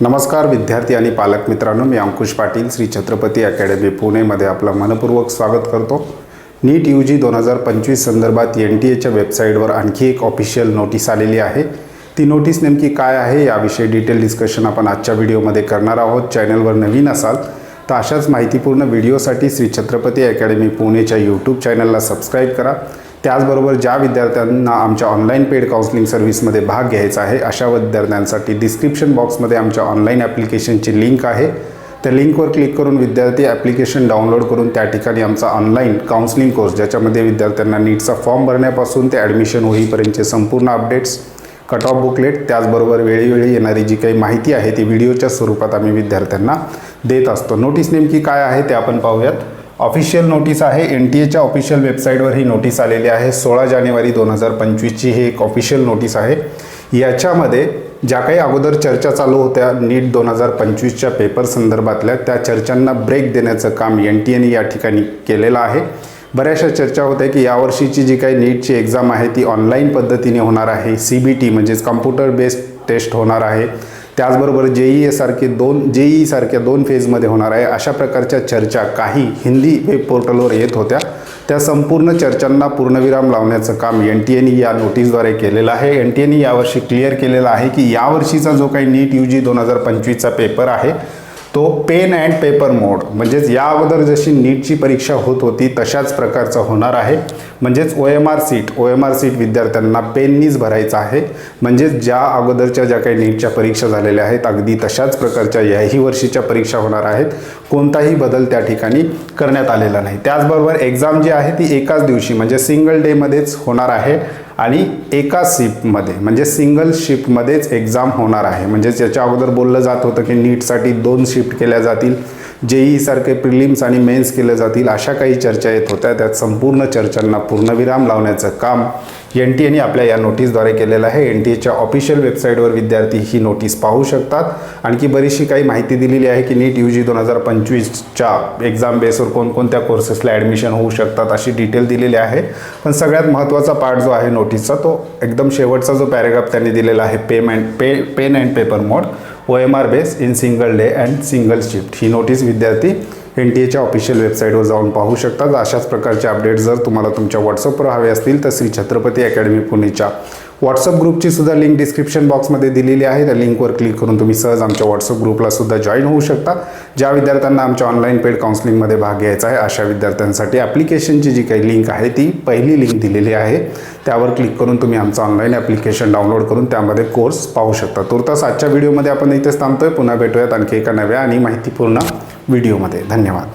नमस्कार विद्यार्थी आणि पालक मित्रांनो मी अंकुश पाटील श्री छत्रपती अकॅडमी पुणेमध्ये आपलं मनपूर्वक स्वागत करतो. नीट यू जी दोन हजार पंचवीस संदर्भात एन टी एच्या वेबसाईटवर आणखी एक ऑफिशियल नोटीस आलेली आहे. ती नोटीस नेमकी काय आहे याविषयी डिटेल डिस्कशन आपण आजच्या व्हिडिओमध्ये करणार आहोत. चॅनलवर नवीन असाल तर अशाच माहितीपूर्ण व्हिडिओसाठी श्री छत्रपती अकॅडमी पुणेच्या यूट्यूब चॅनलला सबस्क्राईब करा. त्याचबरोबर ज्या विद्यार्थ्यांना आमच्या ऑनलाईन पेड काउन्सिलिंग सर्व्हिसमध्ये भाग घ्यायचा आहे अशा विद्यार्थ्यांसाठी डिस्क्रिप्शन बॉक्समध्ये आमच्या ऑनलाईन ॲप्लिकेशनची लिंक आहे. त्या लिंकवर क्लिक करून विद्यार्थी ॲप्लिकेशन डाउनलोड करून त्या ठिकाणी आमचा ऑनलाईन काउन्सिलिंग कोर्स ज्याच्यामध्ये विद्यार्थ्यांना नीटचा फॉर्म भरण्यापासून ते ॲडमिशन होईपर्यंतचे संपूर्ण अपडेट्स कट ऑफ बुकलेट त्याचबरोबर वेळोवेळी येणारी जी काही माहिती आहे ती व्हिडिओच्या स्वरूपात आम्ही विद्यार्थ्यांना देत असतो. नोटीस नेमकी काय आहे ते आपण पाहूयात. ऑफिशियल नोटीस आहे. एन टी एच्या ऑफिशियल वेबसाईटवर ही नोटीस आलेली आहे. सोळा जानेवारी दोन हजार पंचवीसची ही एक ऑफिशियल नोटीस आहे. याच्यामध्ये ज्या काही अगोदर चर्चा चालू होत्या नीट दोन हजार पंचवीसच्या पेपर संदर्भातल्या त्या चर्चांना ब्रेक देण्याचं काम एन टी एने या ठिकाणी केलेलं आहे. बऱ्याचशा चर्चा होत्या की यावर्षीची जी काही नीटची एक्झाम आहे ती ऑनलाईन पद्धतीने होणार आहे. सी बी टी म्हणजेच कम्प्युटर बेस्ड टेस्ट होणार आहे. त्याचबरोबर जेई सारखे दोन जेई सारख्या दोन फेजमध्ये होणार आहे. अशा प्रकारच्या चर्चा काही हिंदी वेब पोर्टलवर येत होत्या. त्या संपूर्ण चर्चांना पूर्णविराम लावण्याचं काम एन टी एने या नोटीसद्वारे केलेलं आहे. एन टी एनी यावर्षी क्लिअर केलेला आहे की यावर्षीचा जो काही नीट यू जी दोन हजार पंचवीसचा पेपर आहे तो पेन अँड पेपर मोड म्हणजेच या अगोदर जशी नीटची परीक्षा होत होती तशाच प्रकारचा होणार आहे. म्हणजेच O M R sheet O M R sheet विद्यार्थ्यांना पेननीच भरायचं आहे. म्हणजेच ज्या अगोदरच्या ज्या काही नीटच्या परीक्षा झालेल्या आहेत अगदी तशाच प्रकारच्या याही वर्षीच्या परीक्षा होणार आहेत. कोणताही बदल त्या ठिकाणी करण्यात आलेला नाही. त्याचबरोबर एक्झाम जी आहे ती एकाच दिवशी म्हणजे सिंगल डेमध्येच होणार आहे. आणि एका शिफ्टमध्ये म्हणजे सिंगल शिफ्टमध्येच एक्झाम होणार आहे. म्हणजे याच्या अगोदर बोललं जात होतं की नीटसाठी दोन शिफ्ट केल्या जातील जेई सारखे प्रिलिम्स आणि मेन्स केले जातील अशा काही चर्चा येत होत्या. त्यात संपूर्ण चर्चांना पूर्णविराम लावण्याचं काम एन टी एने आपल्या या नोटीसद्वारे केलेलं आहे. एन टी एच्या ऑफिशियल वेबसाईटवर विद्यार्थी ही नोटीस पाहू शकतात. आणखी बरीचशी काही माहिती दिलेली आहे की नीट यू जी दोन हजार पंचवीसच्या एक्झाम बेसवर कोणकोणत्या कोर्सेसला ॲडमिशन होऊ शकतात अशी डिटेल दिलेली आहे. पण सगळ्यात महत्त्वाचा पार्ट जो आहे नोटीसचा तो एकदम शेवटचा जो पॅरेग्राफ त्यांनी दिलेला आहे payment pay pen and paper mode O M R base in single day and single shift he notice विद्यार्थी एन टी एच्या ऑफिशियल वेबसाईटवर जाऊन पाहू शकतात. अशाच प्रकारचे अपडेट्स जर तुम्हाला तुमच्या व्हॉट्सअपवर हवे असतील तर श्री छत्रपती अकॅडमी पुणेच्या. व्हॉट्सअप ग्रुपची सुद्धा लिंक डिस्क्रिप्शन बॉक्समध्ये दिलेली आहे. त्या लिंकवर क्लिक करून तुम्ही सहज आमच्या व्हॉट्सअप ग्रुपला सुद्धा जॉईन होऊ शकता. ज्या विद्यार्थ्यांना आमच्या ऑनलाईन पेड काउन्सिलिंगमध्ये भाग घ्यायचा आहे अशा विद्यार्थ्यांसाठी ॲप्लिकेशनची जी काही लिंक आहे ती पहिली लिंक दिलेली आहे. त्यावर क्लिक करून तुम्ही आमचं ऑनलाईन ॲप्लिकेशन डाउनलोड करून त्यामध्ये कोर्स पाहू शकता. तुर्तास आजच्या व्हिडिओमध्ये आपण इथेच थांबतोय. पुन्हा भेटूयात आणखी एका नव्या आणि माहितीपूर्ण व्हिडिओमध्ये धन्यवाद.